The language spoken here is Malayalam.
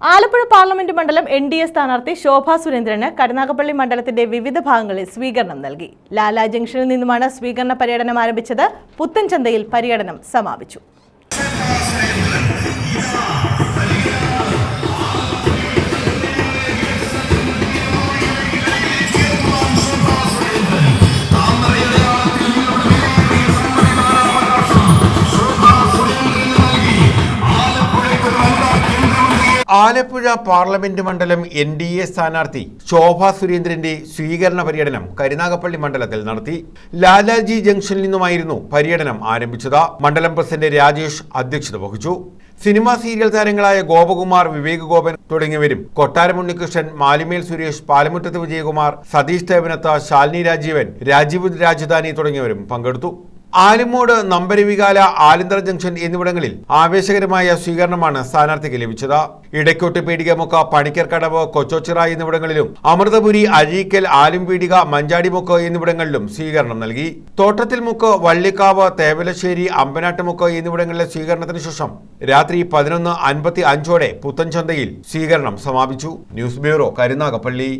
ആലപ്പുഴ പാർലമെന്റ് മണ്ഡലം എൻ ഡി എ സ്ഥാനാർത്ഥി ശോഭാ സുരേന്ദ്രന് കരുനാഗപ്പള്ളി മണ്ഡലത്തിന്റെ വിവിധ ഭാഗങ്ങളിൽ സ്വീകരണം നൽകി. ലാലാ ജംഗ്ഷനിൽ നിന്നുമാണ് സ്വീകരണ പര്യടനം ആരംഭിച്ചത്. പുത്തൻചന്തയിൽ പര്യടനം സമാപിച്ചു. ആലപ്പുഴ പാർലമെന്റ് മണ്ഡലം എൻ ഡി എ സ്ഥാനാർത്ഥി ശോഭ സുരേന്ദ്രന്റെ സ്വീകരണ പര്യടനം കരുനാഗപ്പള്ളി മണ്ഡലത്തിൽ നടത്തി. ലാലാജി ജംഗ്ഷനിൽ നിന്നുമായിരുന്നു പര്യടനം ആരംഭിച്ചത്. മണ്ഡലം പ്രസിഡന്റ് രാജേഷ് അധ്യക്ഷത വഹിച്ചു. സിനിമാ സീരിയൽ താരങ്ങളായ ഗോപകുമാർ വിവേക് ഗോപൻ തുടങ്ങിയവരും കൊട്ടാരം ഉണ്ണികൃഷ്ണൻ മാലിമേൽ സുരേഷ് പാലമുറ്റത്ത് വിജയകുമാർ സതീഷ് ദേവനത്ത ശാലിനി രാജീവൻ രാജീവ് രാജധാനി തുടങ്ങിയവരും പങ്കെടുത്തു. ആലുമൂട് നമ്പരവികാല ആലിന്തറ ജംഗ്ഷൻ എന്നിവിടങ്ങളിൽ ആവേശകരമായ സ്വീകരണമാണ് സ്ഥാനാർത്ഥിക്ക് ലഭിച്ചത്. ഇടയ്ക്കോട്ട് പീടികമുക്ക് പണിക്കർക്കടവ് കൊച്ചോച്ചിറ എന്നിവിടങ്ങളിലും അമൃതപുരി അഴീക്കൽ ആലുംപീടിക മഞ്ചാടിമുക്ക് എന്നിവിടങ്ങളിലും സ്വീകരണം നൽകി. തോട്ടത്തിൽ മുക്ക് വള്ളിക്കാവ് തേവലശ്ശേരി അമ്പനാട്ടുമുക്ക് എന്നിവിടങ്ങളിലെ സ്വീകരണത്തിന് ശേഷം രാത്രി പതിനൊന്ന് അൻപത്തി അഞ്ചോടെ പുത്തൻചന്തയിൽ സ്വീകരണം സമാപിച്ചു. News bureau Karunagappally.